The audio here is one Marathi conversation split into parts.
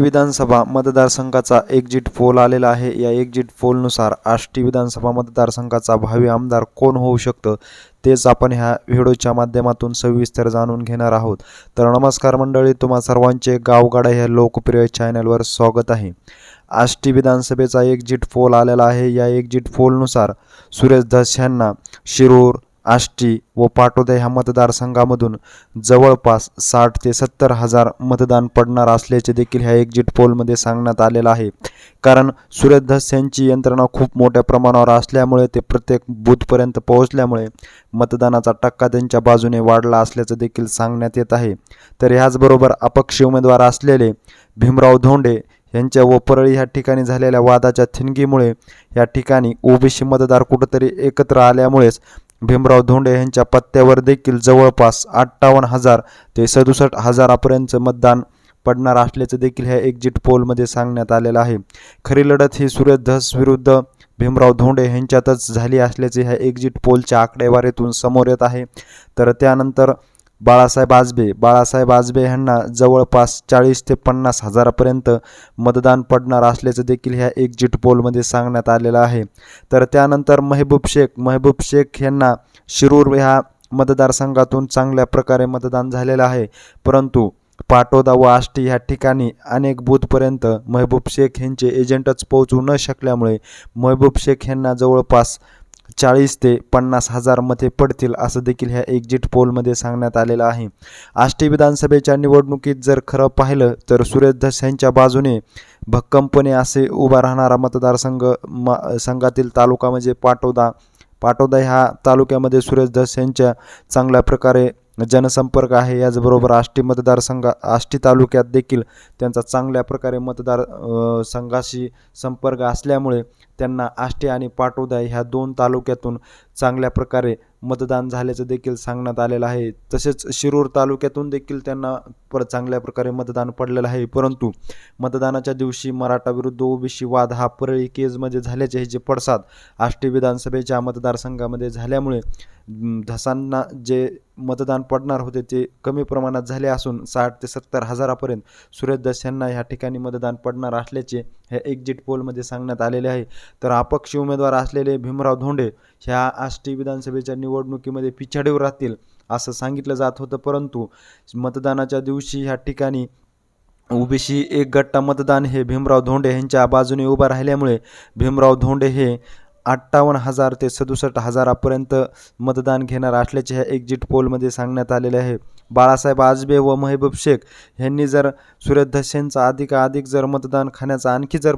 विधानसभा मतदारसंघाचा एक्झिट पोल आलेला आहे. या एक्झिट पोलनुसार आष्टी विधानसभा मतदारसंघाचा भावी आमदार कोण होऊ शकतं तेच आपण ह्या व्हिडिओच्या माध्यमातून सविस्तर जाणून घेणार आहोत. तर नमस्कार मंडळी तुम्हा सर्वांचे गावगाडा ह्या लोकप्रिय चॅनलवर स्वागत आहे. आष्टी विधानसभेचा एक्झिट पोल आलेला आहे. या एक्झिट पोलनुसार सुरेश धस यांना शिरूर आष्टी व पाटोदा ह्या मतदारसंघामधून जवळपास साठ ते सत्तर हजार मतदान पडणार असल्याचे देखील ह्या एक्झिट पोलमध्ये सांगण्यात आलेलं आहे. कारण सुरेश यांची यंत्रणा खूप मोठ्या प्रमाणावर असल्यामुळे ते प्रत्येक बूथपर्यंत पोहोचल्यामुळे मतदानाचा टक्का त्यांच्या बाजूने वाढला असल्याचं देखील सांगण्यात येत आहे. तर ह्याचबरोबर अपक्ष उमेदवार असलेले भीमराव धोंडे यांच्या व परळी ह्या ठिकाणी झालेल्या वादाच्या थिणगीमुळे या ठिकाणी ओबीसी मतदार कुठंतरी एकत्र आल्यामुळेच भीमराव धोंडे यांच्या पत्त्यावर देखील जवळपास अठ्ठावन्न हजार ते सदुसष्ट हजारापर्यंत मतदान पडणार असल्याचं देखील ह्या एक्झिट पोलमध्ये सांगण्यात आलेलं आहे. खरी लढत ही सुरेश धस विरुद्ध भीमराव धोंडे यांच्यातच झाली असल्याचे ह्या एक्झिट पोलच्या आकडेवारीतून समोर येत आहे. तर त्यानंतर बाळासाहेब आजबे बाळासाहेब आजबे यांना जवळपास चाळीस ते पन्नास हजारापर्यंत मतदान पडणार असल्याचं देखील ह्या एक्झिट पोलमध्ये सांगण्यात आलेलं आहे. तर त्यानंतर महबूब शेख महबूब शेख यांना शिरूर ह्या मतदारसंघातून चांगल्या प्रकारे मतदान झालेलं आहे. परंतु पाटोदा व आष्टी ह्या ठिकाणी अनेक बूथपर्यंत महबूब शेख यांचे एजंटच पोहोचू न शकल्यामुळे महबूब शेख यांना जवळपास चाळीस ते पन्नास हजार मते पडतील असं देखील ह्या एक्झिट पोलमध्ये सांगण्यात आलेलं आहे. आष्टी विधानसभेच्या निवडणुकीत जर खरं पाहिलं तर सुरेश धस यांच्या बाजूने भक्कमपणे असे उभा राहणारा मतदारसंघ म संघातील तालुका म्हणजे पाटोदा. पाटोदा ह्या तालुक्यामध्ये सुरेश धस यांच्या चांगल्या प्रकारे जनसंपर्क आहे. याचबरोबर आष्टी मतदारसंघ आष्टी तालुक्यात देखील त्यांचा चांगल्या प्रकारे मतदार संघाशी संपर्क असल्यामुळे त्यांना आष्टी आणि पाटोदा ह्या दोन तालुक्यातून चांगल्या प्रकारे मतदान झाल्याचं देखील सांगण्यात आलेलं आहे. तसेच शिरूर तालुक्यातून देखील त्यांना पर चांगल्या प्रकारे मतदान पडलेलं आहे. परंतु मतदानाच्या दिवशी मराठा विरुद्ध ओबीसी वाद हा परळी केजमध्ये झाल्याचे हे जे पडसाद आष्टी विधानसभेच्या मतदारसंघामध्ये झाल्यामुळे धसांना जे मतदान पडणार होते ते कमी प्रमाणात झाले असून साठ ते सत्तर हजारापर्यंत सुरेश दस यांना ह्या ठिकाणी मतदान पडणार असल्याचे हे एक्झिट पोलमध्ये सांगण्यात आलेले आहे. तर अपक्ष उमेदवार असलेले भीमराव धोंडे ह्या आष्टी विधानसभेच्या निवडणुकीमध्ये पिछाडीवर राहतील असं सांगितलं जात होतं परंतु मतदानाच्या दिवशी ह्या ठिकाणी ओबीसी एक गट्टा मतदान हे भीमराव धोंडे यांच्या बाजूने उभं राहिल्यामुळे भीमराव धोंडे हे अठ्ठावन्न हजार ते सदुसष्ट हजारापर्यंत मतदान घेणार असल्याचे ह्या एक्झिट पोलमध्ये सांगण्यात आलेले आहे. बाळासाहेब आजबे व महबूब शेख यांनी जर सुरेश धस अधिकाधिक जर मतदान खाण्याचा आणखी जर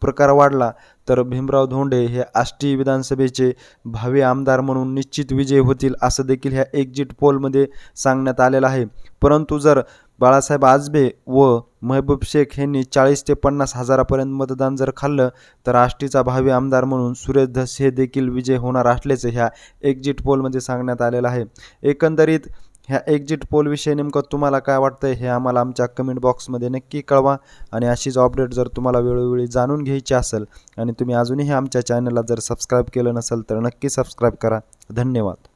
प्रकार वाढला तर भीमराव धोंडे हे आष्टी विधानसभेचे भावी आमदार म्हणून निश्चित विजय होतील असं देखील ह्या एक्झिट पोलमध्ये सांगण्यात आलेलं आहे. परंतु जर बाळासाहेब आजबे व महबूब शेख यांनी चाळीस ते पन्नास हजारापर्यंत मतदान जर खाल्लं तर आष्टीचा भावी आमदार म्हणून सुरेश धस हे देखील विजय होणार असल्याचं ह्या एक्झिट पोलमध्ये सांगण्यात आलेलं आहे. एकंदरीत ह्या एक्झिट पोलविषयी नेमकं तुम्हाला काय वाटतंय हे आम्हाला आमच्या कमेंट बॉक्समध्ये नक्की कळवा. आणि अशीच अपडेट जर तुम्हाला वेळोवेळी जाणून घ्यायची असेल आणि तुम्ही अजूनही आमच्या चॅनलला जर सबस्क्राईब केलं नसेल तर नक्की सबस्क्राईब करा. धन्यवाद.